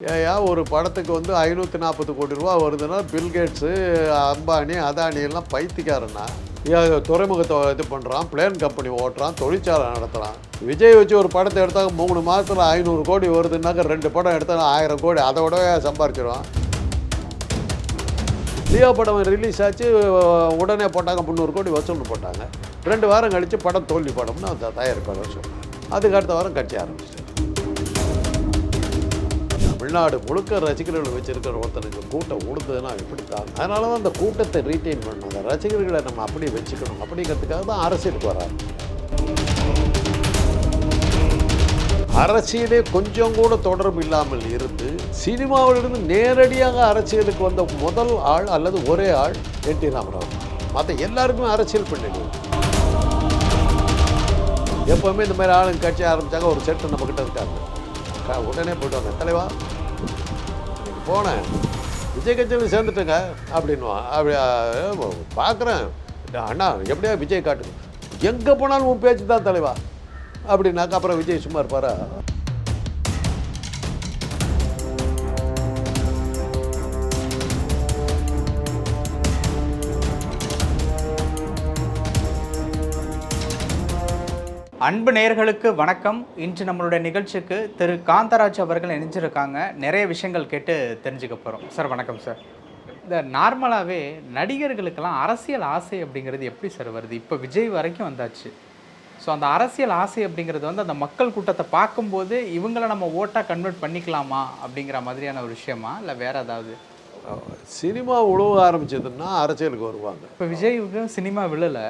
ஏயா ஒரு படத்துக்கு வந்து ஐநூற்றி நாற்பது கோடி ரூபா வருதுன்னா பில்கேட்ஸு அம்பானி அதானி எல்லாம் பைத்தியக்காரனா துறைமுகத்தை இது பண்ணுறான் பிளேன் கம்பெனி ஓட்டுறான் தொழிற்சாலை நடத்துகிறான் விஜய் வச்சு ஒரு படத்தை எடுத்தாங்க மூணு மாதத்தில் ஐநூறு கோடி வருதுன்னாக்க ரெண்டு படம் எடுத்தா ஆயிரம் கோடி அதை விடவே சம்பாரிச்சிடுவான் லியோ படம் ரிலீஸ் ஆச்சு உடனே போட்டாங்க முந்நூறு கோடி வசூல் போட்டாங்க. ரெண்டு வாரம் கழித்து படம் தோல்வி படம்னு அந்த தயாரிப்பாளர் சொன்னாங்க அதுக்கு அடுத்த வாரம் கட்சி ஆரம்பிச்சிட்டார் தமிழ்நாடு முழுக்க ரசிகர்கள் வச்சிருக்கிற ஒருத்தனுக்கு கூட்டம் உழுதுன்னா எப்படி தான் அதனால தான் அந்த கூட்டத்தை ரீட்டைன் பண்ணணும். அந்த ரசிகர்களை நம்ம அப்படியே வச்சுக்கணும். அப்படிங்கிறதுக்காக தான் அரசியலுக்கு வராங்க. அரசியலே கொஞ்சம் கூட தொடர்பு இல்லாமல் இருந்து சினிமாவிலிருந்து நேரடியாக அரசியலுக்கு வந்த முதல் ஆள் அல்லது ஒரே ஆள் என் டி ராமராவ். மற்ற எல்லாருக்குமே அரசியல் பண்ணிடுவோம் எப்போவுமே எப்பவுமே இந்த மாதிரி ஆளுங்க கட்சி ஆரம்பிச்சாங்க ஒரு செட்டு நம்மக்கிட்ட இருக்காங்க. உடனே போயிட்டு வந்தேன் தலைவா போனேன். விஜய் கட்சியில் சேர்ந்துட்டேங்க அப்படின்னுவான் அப்படி பார்க்குறேன் அண்ணா எப்படியா விஜய் காட்டு எங்கே போனாலும் உன் பேச்சு தான் தலைவா. அப்படின்னாக்க அப்புறம் விஜய் சும்மா இருப்பாரா? அன்பு நேயர்களுக்கு வணக்கம். இன்று நம்மளுடைய நிகழ்ச்சிக்கு திரு காந்தராஜ் அவர்கள் இணைஞ்சிருக்காங்க. நிறைய விஷயங்கள் கேட்டு தெரிஞ்சுக்க போகிறோம் சார் வணக்கம் சார். இந்த நார்மலாகவே நடிகர்களுக்கெல்லாம் அரசியல் ஆசை அப்படிங்கிறது எப்படி சார் வருது? இப்போ விஜய் வரைக்கும் வந்தாச்சு. ஸோ அந்த அரசியல் ஆசை அப்படிங்கிறது வந்து அந்த மக்கள் கூட்டத்தை பார்க்கும்போது இவங்களை நம்ம ஓட்டாக கன்வெர்ட் பண்ணிக்கலாமா அப்படிங்கிற மாதிரியான ஒரு விஷயமா? இல்லை வேற ஏதாவது? சினிமா உழவு ஆரம்பிச்சதுன்னா அரசியலுக்கு வருவாங்க. இப்போ விஜய்க்கு சினிமா விழலை.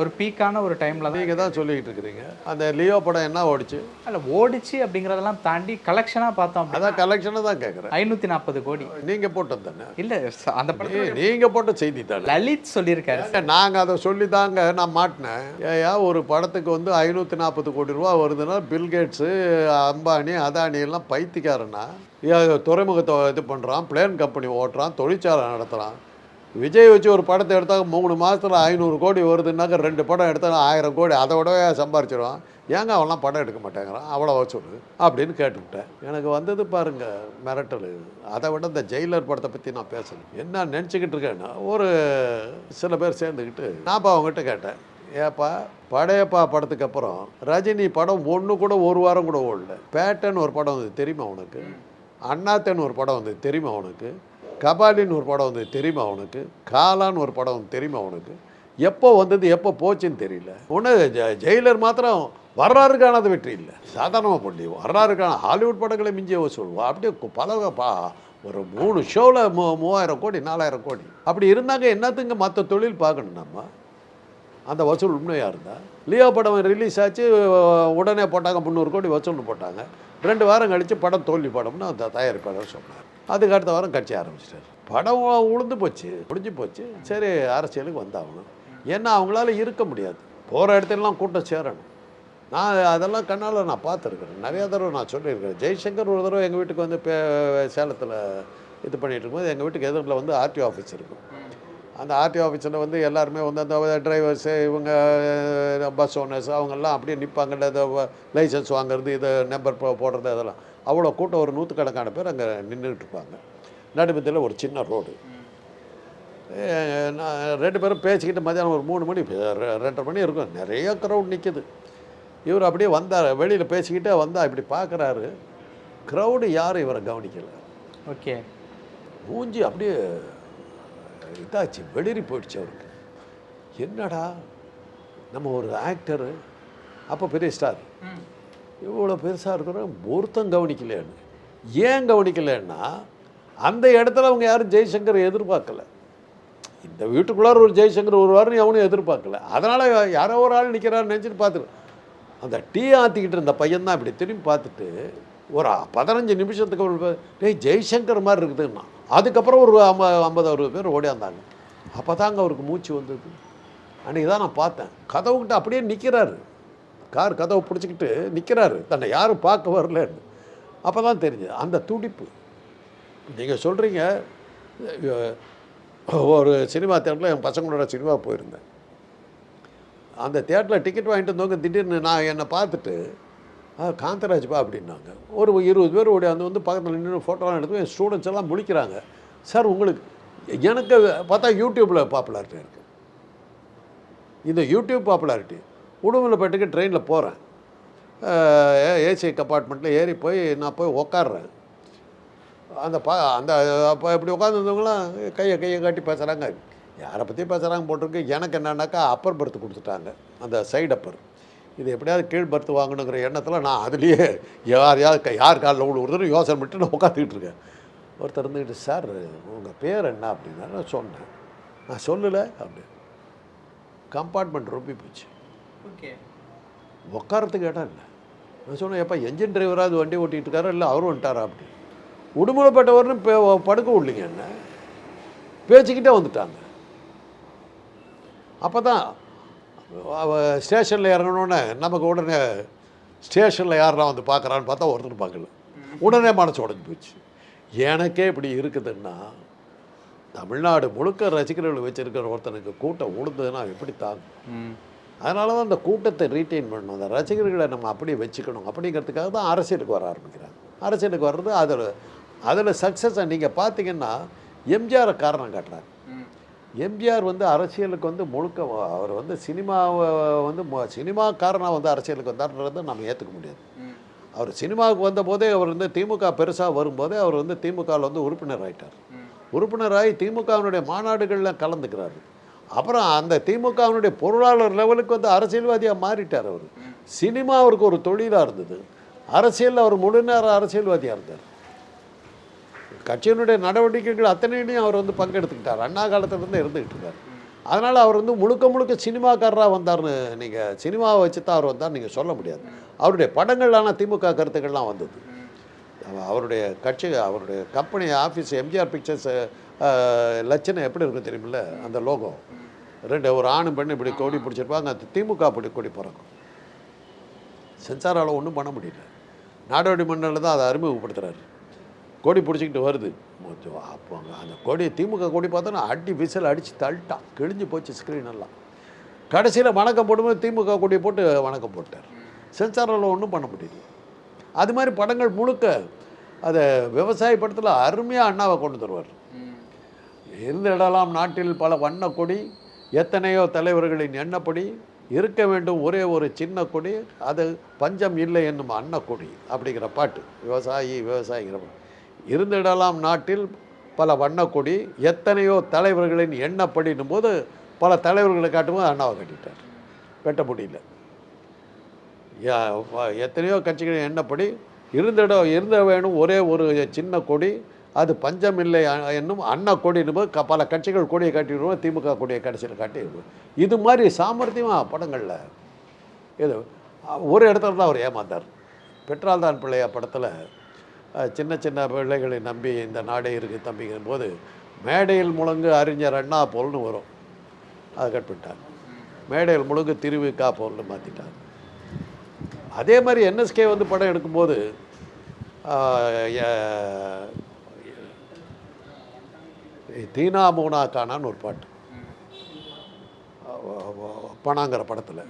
ஒரு பீக்கான ஒரு டைமில் தான் நீங்கள் தான் சொல்லிக்கிட்டு இருக்கிறீங்க. அந்த லியோ படம் என்ன ஓடிச்சு? அல்ல ஓடிச்சு அப்படிங்கிறதெல்லாம் தாண்டி கலெக்ஷனாக பார்த்தோம் அதான் கலெக்ஷனை தான் கேட்குறேன் ஐநூற்றி நாற்பது கோடி. நீங்கள் போட்டது தானே? இல்ல அந்த படத்துல நீங்கள் போட்ட செய்தி தானே? லலித் சொல்லியிருக்காரு நாங்கள் அதை சொல்லி தாங்க நான் மாட்டினேன். ஏயா ஒரு படத்துக்கு வந்து ஐநூற்றி நாற்பது கோடி ரூபா வருதுன்னா பில்கேட்ஸு அம்பானி அதானி எல்லாம் பைத்தியக்காரனா? ஏன் துறைமுகத்தை இது பண்ணுறான் பிளேன் கம்பெனி ஓட்டுறான் தொழிற்சாலை நடத்துகிறான் விஜய் வச்சு ஒரு படத்தை எடுத்தாங்க மூணு மாதத்தில் ஐநூறு கோடி வருதுன்னாக்க ரெண்டு படம் எடுத்தா ஆயிரம் கோடி அதை விடவே சம்பாரிச்சிடுவான் ஏங்க அவன்லாம் படம் எடுக்க மாட்டேங்கிறான்? அவ்வளோ சொல்லு அப்படின்னு கேட்டுவிட்டேன். எனக்கு வந்தது பாருங்க மிரட்டல். அதை விட இந்த ஜெயிலர் படத்தை பற்றி நான் பேசணும். என்ன நினச்சிக்கிட்டு இருக்கேன்னா ஒரு சில பேர் சேர்ந்துக்கிட்டு நான் இப்போ அவங்ககிட்ட கேட்டேன். ஏப்பா படையப்பா படத்துக்கு அப்புறம் ரஜினி படம் ஒன்று கூட ஒரு வாரம் கூட ஓடல. பேட்டன் ஒரு படம் வந்து தெரியுமா உனக்கு? அண்ணாத்தன் ஒரு படம் வந்து தெரியுமா உனக்கு? கபாலின்னு ஒரு படம் வந்து தெரியுமா அவனுக்கு காலான்னு ஒரு படம் வந்து தெரியுமா அவனுக்கு எப்போ வந்தது எப்போ போச்சுன்னு தெரியல. ஒன்று ஜெயிலர் மாத்திரம் வரலாறுக்கானது வெற்றி இல்லை. சாதாரணமாக பண்ணி வரலாறுக்கான ஹாலிவுட் படங்களை மிஞ்சிய சொல்லுவோம் அப்படியே பல பா ஒரு மூணு ஷோவில் மூ மூவாயிரம் கோடி நாலாயிரம் கோடி. அப்படி இருந்தாங்க என்னத்துங்க மற்ற தொழில் பார்க்கணும் நம்ம? அந்த வசூல் உண்மையாக இருந்தால் லியோ படம் ரிலீஸ் ஆச்சு உடனே போட்டாங்க முந்நூறு கோடி வசூல் போட்டாங்க. ரெண்டு வாரம் கழித்து படம் தோல்வி படம்னு அந்த தயாரிப்பாளர் சொன்னார். அதுக்கு அடுத்த வாரம் கட்சி ஆரம்பிச்சிட்டார். படம் உளுந்து போச்சு முடிஞ்சு போச்சு. சரி அரசியலுக்கு வந்தாகணும். ஏன்னா அவங்களால இருக்க முடியாது. போகிற இடத்துலலாம் கூட்டம் சேரணும். நான் அதெல்லாம் கண்ணால் நான் பார்த்துருக்குறேன். நிறையா தடவை நான் சொல்லியிருக்கிறேன். ஜெய்சங்கர் ஒரு தடவை எங்கள் வீட்டுக்கு வந்து பே சேலத்தில் இது பண்ணிகிட்டு இருக்கும்போது எங்கள் வீட்டுக்கு எதிரில் வந்து ஆர்டிஓ ஆஃபீஸ் இருக்கும். அந்த ஆர்டிஓ ஆஃபீஸில் வந்து எல்லாருமே வந்து அந்த டிரைவர்ஸு இவங்க பஸ் ஓனர்ஸ் அவங்கெல்லாம் அப்படியே நிற்பாங்கல்ல இந்த லைசன்ஸ் வாங்குறது இது நம்பர் போ போடுறது அதெல்லாம். அவ்வளோ கூட்டம் ஒரு நூற்றுக்கணக்கான பேர் அங்கே நின்றுட்டு இருப்பாங்க நடுமத்தில் ஒரு சின்ன ரோடு. நான் ரெண்டு பேரும் பேசிக்கிட்டு மதியானம் ஒரு மூணு மணி ரெண்டரை மணி இருக்கும். நிறைய க்ரௌட் நிற்கிது இவர் அப்படியே வந்தார் வெளியில் பேசிக்கிட்டே வந்தால் இப்படி பார்க்குறாரு. க்ரௌடு யாரும் இவரை கவனிக்கலை. ஓகே. மூஞ்சி அப்படியே இதாச்சு வெளிரி போயிடுச்சு அவருக்கு. என்னடா நம்ம ஒரு ஆக்டரு அப்போ பெரிய ஸ்டார் இவ்வளோ பெருசாக இருக்கிறோம் ஒருத்தம் கவனிக்கலைன்னு. ஏன் கவனிக்கலைன்னா அந்த இடத்துல அவங்க யாரும் ஜெய்சங்கர் எதிர்பார்க்கல. இந்த வீட்டுக்குள்ளார ஒரு ஜெய்சங்கர் வருவார்னு அவனும் எதிர்பார்க்கல. அதனால் யாரோ ஒரு ஆள் நிற்கிறான்னு நினச்சிட்டு பார்த்துரு. அந்த டீ ஆற்றிக்கிட்டு இருந்த பையன் தான் இப்படி திரும்பி பார்த்துட்டு ஒரு பதினஞ்சு நிமிஷத்துக்கு ஒரு டேய் ஜெய்சங்கர் மாதிரி இருக்குதுன்னா அதுக்கப்புறம் ஒரு ஐம்ப ஐம்பது அறுபது பேர் ஓடியாந்தாங்க அப்போ தாங்க அவருக்கு மூச்சு வந்தது. அன்றைக்கி தான் நான் பார்த்தேன். கதவுக்கிட்ட அப்படியே நிற்கிறாரு கார் கதவை பிடிச்சிக்கிட்டு நிற்கிறாரு தன்னை யாரும் பார்க்க வரலன்னு. அப்போ தான் தெரிஞ்சது அந்த துடிப்பு. நீங்கள் சொல்கிறீங்க ஒரு சினிமா தேட்டரில் என் பசங்களோட சினிமா போயிருந்தேன். அந்த தேட்டரில் டிக்கெட் வாங்கிட்டு வந்தவங்க திடீர்னு நான் என்னை பார்த்துட்டு காந்தராஜ்பா அப்படின்னாங்க. ஒரு இருபது பேர் ஓடியாந்து வந்து பக்கத்தில் நின்று ஃபோட்டோலாம் எடுத்து என் ஸ்டூடெண்ட்ஸ் எல்லாம் முழிக்கிறாங்க. சார் உங்களுக்கு எனக்கு பார்த்தா யூடியூப்பில் பாப்புலாரிட்டி இருக்குது இந்த யூடியூப் பாப்புலாரிட்டி உடுமலைப்பேட்டுக்கு ட்ரெயினில் போகிறேன். ஏசி கம்பார்ட்மெண்ட்டில் ஏறி போய் நான் போய் உக்காடுறேன் அந்த பா அந்த அப்போ இப்படி உட்காந்துருந்தவங்களாம் கையை கையை காட்டி பேசுகிறாங்க யாரை பற்றி பேசுகிறாங்க போட்டிருக்கு. எனக்கு என்னன்னாக்கா அப்பர் பர்த் கொடுத்துட்டாங்க. அந்த சைடு அப்பர் இது எப்படியாவது கீழ் பர்த் வாங்கணுங்கிற எண்ணத்தில் நான் அதுலேயே யார் யார் க- யார் காலில் விழுவுறதுன்னு யோசனை பண்ணிட்டு நான் உட்காந்துக்கிட்டு இருக்கேன். ஒருத்தர் இருந்துக்கிட்டு சார் உங்கள் பேர் என்ன? அப்படின்னா நான் சொன்னேன். நான் சொல்லலை அப்படி கம்பார்ட்மெண்ட் ரொம்பி போச்சு. ஓகே. உட்காரத்துக்கு இடம் இல்லை நான் சொன்னேன் எப்போ என்ஜின் டிரைவராவது வண்டி ஓட்டிகிட்டு இருக்காரா இல்லை அவரும் வந்துட்டாரா? அப்படி. உடுமலைப்பட்டவர்னு பே படுக்க விடலிங்க என்ன? பேச்சுக்கிட்டே வந்துட்டாங்க. அப்போ தான் ஸ்டேஷனில் இறங்கணுன்னே நமக்கு உடனே ஸ்டேஷனில் யாரெல்லாம் வந்து பார்க்குறான்னு பார்த்தா ஒருத்தர் பார்க்கல. உடனே மனசு உடஞ்சி போச்சு. எனக்கே இப்படி இருக்குதுன்னா தமிழ்நாடு முழுக்க ரசிகர்கள் வச்சிருக்கிற ஒருத்தனுக்கு கூட்டம் உழுந்ததுன்னா எப்படி தாங்கும்? ம். அதனால தான் அந்த கூட்டத்தை ரீட்டைன் பண்ணணும். அந்த ரசிகர்களை நம்ம அப்படியே வச்சுக்கணும். அப்படிங்கிறதுக்காக தான் அரசியலுக்கு வர ஆரம்பிக்கிறாங்க. அரசியலுக்கு வர்றது அதில் அதில் சக்ஸஸை நீங்கள் பார்த்தீங்கன்னா எம்ஜிஆரை காரணம் காட்டுறாங்க எம்ஜிஆர் வந்து அரசியலுக்கு வந்து முழுக்க அவர் வந்து சினிமாவை வந்து சினிமா காரணம் வந்து அரசியலுக்கு வந்தார்ன்றதை நம்ம ஏற்றுக்க முடியாது. அவர் சினிமாவுக்கு வந்தபோதே அவர் வந்து திமுக பெருசாக வரும்போதே அவர் வந்து திமுகவில் வந்து உறுப்பினர் ஆகிட்டார் உறுப்பினராகி திமுகவினுடைய மாநாடுகளில் கலந்துக்கிறாரு. அப்புறம் அந்த திமுகவினுடைய பொருளாளர் லெவலுக்கு வந்து அரசியல்வாதியாக மாறிட்டார் அவர். சினிமா அவருக்கு ஒரு தொழிலாக இருந்தது. அரசியலில் அவர் முழு நேர அரசியல்வாதியாக இருந்தார். கட்சியினுடைய நடவடிக்கைகள் அத்தனையிலையும் அவர் வந்து பங்கெடுத்துக்கிட்டார். அண்ணா காலத்திலேருந்து இருந்துக்கிட்டு இருக்கார். அதனால் அவர் வந்து முழுக்க முழுக்க சினிமாக்காரராக வந்தார்னு நீங்கள் சினிமாவை வச்சு தான் அவர் வந்தார் நீங்கள் சொல்ல முடியாது. அவருடைய படங்களான திமுக கருத்துக்கள்லாம் வந்தது. அவருடைய கட்சி அவருடைய கம்பெனி ஆஃபீஸ் எம்ஜிஆர் பிக்சர்ஸ் லட்சணம் எப்படி இருக்கும் தெரியுமில்ல? அந்த லோகோ. ரெண்டு ஒரு ஆணும் பெண்ணு இப்படி கொடி பிடிச்சிருப்பாங்க அந்த திமுக அப்படி கொடி பறக்கும் சென்சாரால் ஒன்றும் பண்ண முடியல. நாடோடி மன்னரில் தான் அதை அறிமுகப்படுத்துறாரு. கொடி பிடிச்சிக்கிட்டு வருது. அப்போ அந்த கொடி திமுக கொடி பார்த்தோன்னா அடி விசில் அடித்து தள்ளிட்டான் கிழிஞ்சு போச்சு ஸ்க்ரீன் எல்லாம். கடைசியில் வணக்கம் போடும்போது திமுக கொடியை போட்டு வணக்கம் போட்டார். சென்சாரால் ஒன்றும் பண்ண முடியல. அது மாதிரி படங்கள் முழுக்க அதை விவசாய படத்தில் அருமையாக அண்ணாவை கொண்டு தருவார். ம். இருந்திடலாம் நாட்டில் பல வண்ண கொடி எத்தனையோ தலைவர்களின் எண்ணப்படி இருக்க வேண்டும் ஒரே ஒரு சின்ன கொடி அது பஞ்சம் இல்லை என்னும் அன்னக்கொடி அப்படிங்கிற பாட்டு. விவசாயி விவசாயிங்கிற இருந்திடலாம் நாட்டில் பல வண்ணக்கொடி எத்தனையோ தலைவர்களின் எண்ணப்படினும் போது பல தலைவர்களை காட்டும்போது அண்ணாவை கட்டிட்டார். வெட்ட முடியல. யா- எத்தனையோ கட்சிகளின் எண்ணப்படி இருந்திட இருந்த வேணும் ஒரே ஒரு சின்ன கொடி அது பஞ்சமில்லை என்னும் அண்ணா கொடின்னு போது க- பல கட்சிகள் கொடியை காட்டிடுவோம் திமுக கொடியை கடைசியில் காட்டிடுவோம் இது மாதிரி சாமர்த்தியமாக படங்களில் இது ஒரு இடத்துல தான் அவர் ஏமாந்தார். பெற்றால்தான் பிள்ளையா படத்தில் சின்ன சின்ன பிள்ளைகளை நம்பி இந்த நாடே இருக்குது தம்பிங்கிற போது மேடையில் முழங்கு அறிஞர் அண்ணா போல்னு வரும். அதை கட் பண்ணிட்டார். மேடையில் முழுங்கு திருவிக்கா போல்னு மாற்றிட்டார் அதே மாதிரி என்எஸ்கே வந்து படம் எடுக்கும்போது தீனா மோனா கானான்னு ஒரு பாட்டு. பணாங்கிற படத்தில்.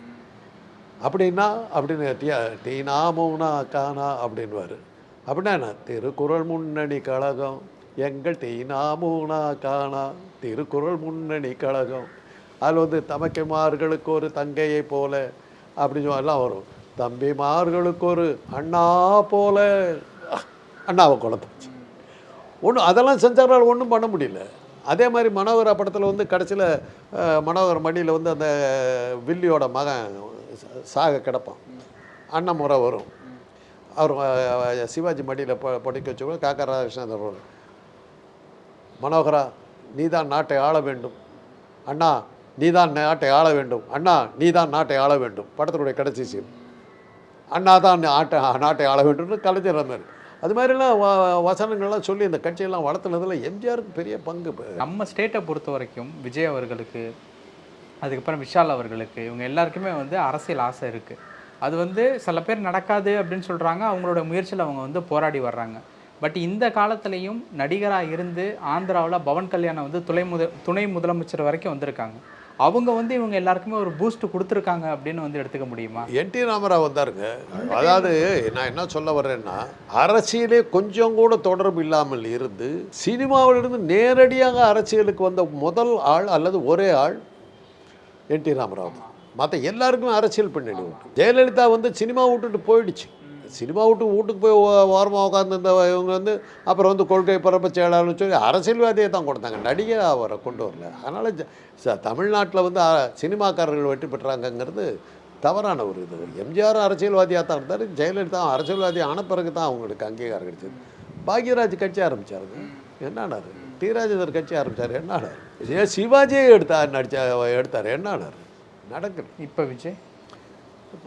அப்படின்னா அப்படின்னு டியா டீனா மூனா கானா அப்படின்வார் அப்படின்னா என்ன? திருக்குறள் முன்னணி கழகம் எங்கள் டீனா மூனா காணா திருக்குறள் முன்னணி கழகம். அதில் வந்து தமக்கைமார்களுக்கு ஒரு தங்கையை போல அப்படின்னு எல்லாம் வரும். தம்பிமார்களுக்கு ஒரு அண்ணா போல. அண்ணாவை குழந்தாச்சு ஒன்றும் அதெல்லாம் செஞ்சாரால் ஒன்றும் பண்ண முடியல. அதே மாதிரி மனோகரா படத்தில் வந்து கடைசியில் மனோகர் மடியில் வந்து அந்த வில்லியோட மகன் சாக கிடப்பான். அண்ணன் முறை வரும். அவர் சிவாஜி மடியில் ப படிக்க வச்சுக்கோ காக்கா ராதாகிருஷ்ணன் வருவார் மனோகரா நீதான் நாட்டை ஆள வேண்டும். அண்ணா நீதான் நாட்டை ஆள வேண்டும். அண்ணா நீதான் நாட்டை ஆள வேண்டும். படத்தினுடைய கடைசி சீன். அண்ணா தான் நாட்டை நாட்டை ஆள வேண்டும்னு கலைஞர் இருந்தார் அது மாதிரிலாம் வசனங்கள்லாம் சொல்லி இந்த கட்சியெல்லாம் வளர்த்துனதுல எம்ஜிஆருக்கு பெரிய பங்கு நம்ம ஸ்டேட்டை பொறுத்த வரைக்கும் விஜய் அவர்களுக்கு அதுக்கப்புறம் விஷால் அவர்களுக்கு இவங்க எல்லாருக்குமே வந்து அரசியல் ஆசை இருக்குது அது வந்து சில பேர் நடக்காது அப்படின்னு சொல்கிறாங்க அவங்களோட முயற்சியில் அவங்க வந்து போராடி வர்றாங்க. பட் இந்த காலத்துலேயும் நடிகராக இருந்து ஆந்திராவில் பவன் கல்யாணம் வந்து துணை முத துணை முதலமைச்சர் வரைக்கும் வந்திருக்காங்க. அவங்க வந்து இவங்க எல்லாருக்குமே ஒரு பூஸ்ட் கொடுத்துருக்காங்க அப்படின்னு வந்து எடுத்துக்க முடியுமா? என் டி ராமராவ் வந்தாருங்க. அதாவது நான் என்ன சொல்ல வர்றேன்னா அரசியலே கொஞ்சம் கூட தொடர்பு இல்லாமல் இருந்து சினிமாவிலிருந்து நேரடியாக அரசியலுக்கு வந்த முதல் ஆள் அல்லது ஒரே ஆள் என் டி ராமராவ். மற்ற எல்லாருக்குமே அரசியல் பின்னணி உண்டு. ஜெயலலிதா வந்து சினிமா விட்டுட்டு போயிடுச்சு. சினிமா விட்டு வீட்டுக்கு போய் ஓரமாக உட்காந்துருந்த இவங்க வந்து அப்புறம் வந்து கொள்கை பரப்ப செயலாளர்னு சொல்லி அரசியல்வாதியை தான் கொடுத்தாங்க. நடிகை அவரை கொண்டு வரல. அதனால் தமிழ்நாட்டில் வந்து சினிமாக்காரர்கள் வெற்றி பெற்றாங்கங்கிறது தவறான ஒரு இது. எம்ஜிஆர் அரசியல்வாதியாக தான் இருந்தார் ஜெயலலிதா அரசியல்வாதி ஆன பிறகு தான் அவங்களுக்கு அங்கீகாரம் கிடைச்சது. பாக்யராஜ் கட்சி ஆரம்பிச்சாருங்க என்னானார்? டி ராஜேந்தர் கட்சி ஆரம்பிச்சார். என்னானார்? ஏன் சிவாஜியே எடுத்தா நடிச்சா எடுத்தார். என்னானார்? நடக்குது இப்போ விஜய்?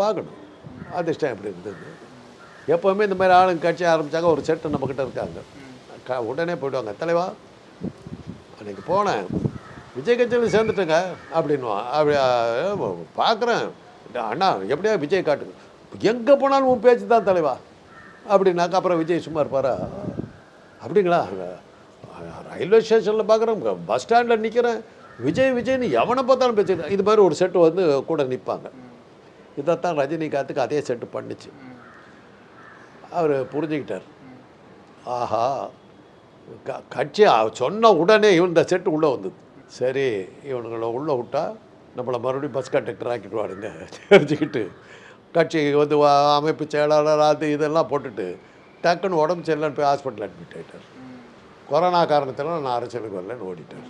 பார்க்கணும். அதிர்ஷ்டம் எப்படி இருந்தது? எப்போவுமே இந்த மாதிரி ஆளுங்க கட்சி ஆரம்பித்தாங்க ஒரு செட்டு நம்மக்கிட்ட இருக்காங்க. க உடனே போயிடுவாங்க. தலைவா அன்றைக்கு போனேன். விஜய் கட்சியில் சேர்ந்துட்டேங்க அப்படின்வான் அப்படி பார்க்குறேன் அண்ணா எப்படியா விஜய் காட்டுங்க? எங்கே போனாலும் உன் பேச்சு தான் தலைவா. அப்படின்னாக்க அப்புறம் விஜய் சும்மா இருப்பாரா? அப்படிங்களா? ரயில்வே ஸ்டேஷனில் பார்க்குறேன் பஸ் ஸ்டாண்டில் நிற்கிறேன் விஜய் விஜய்னு எவனை பார்த்தாலும் பேச்சு இது மாதிரி ஒரு செட்டு வந்து கூட நிற்பாங்க இதைத்தான் ரஜினிகாந்துக்கு அதே செட்டு பண்ணுச்சு. அவர் புரிஞ்சுக்கிட்டார். ஆஹா க- கட்சி சொன்ன உடனே இவன் இந்த செட்டு உள்ளே வந்தது. சரி இவனுங்களை உள்ளே விட்டால் நம்மளை மறுபடியும் பஸ் கண்டக்டர் ஆக்கிடுவாருங்க தெரிஞ்சுக்கிட்டு கட்சி வந்து அமைப்பு செயலாளர் அது இதெல்லாம் போட்டுட்டு டக்குன்னு உடம்பு சரியில்லைன்னு போய் ஹாஸ்பிட்டல் அட்மிட் ஆகிட்டார் கொரோனா காரணத்தில் நான் அரசியலுக்கு வரலன்னு ஓடிட்டார்.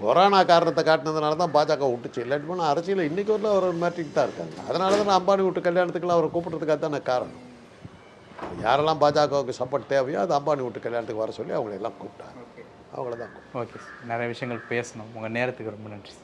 கொரோனா காரணத்தை காட்டினதுனால தான் பாஜக விட்டுச்சு. இல்லாட்டி போனால் அரசியல் இன்றைக்கி வரல அவர் மாட்டிக்கிட்டு தான் இருக்காங்க. அதனால தான் நான் அம்பானி விட்டு கல்யாணத்துக்குலாம் அவரை கூப்பிட்றதுக்காக தான் காரணம். யாரெல்லாம் பாஜகவுக்கு சப்போர்ட் தேவையோ அது அம்பானி விட்டு கல்யாணத்துக்கு வர சொல்லி அவங்கள எல்லாம் கூப்பிட்டாங்க. அவங்கள தான். ஓகே சார் நிறைய விஷயங்கள் பேசணும். உங்கள் நேரத்துக்கு ரொம்ப நன்றி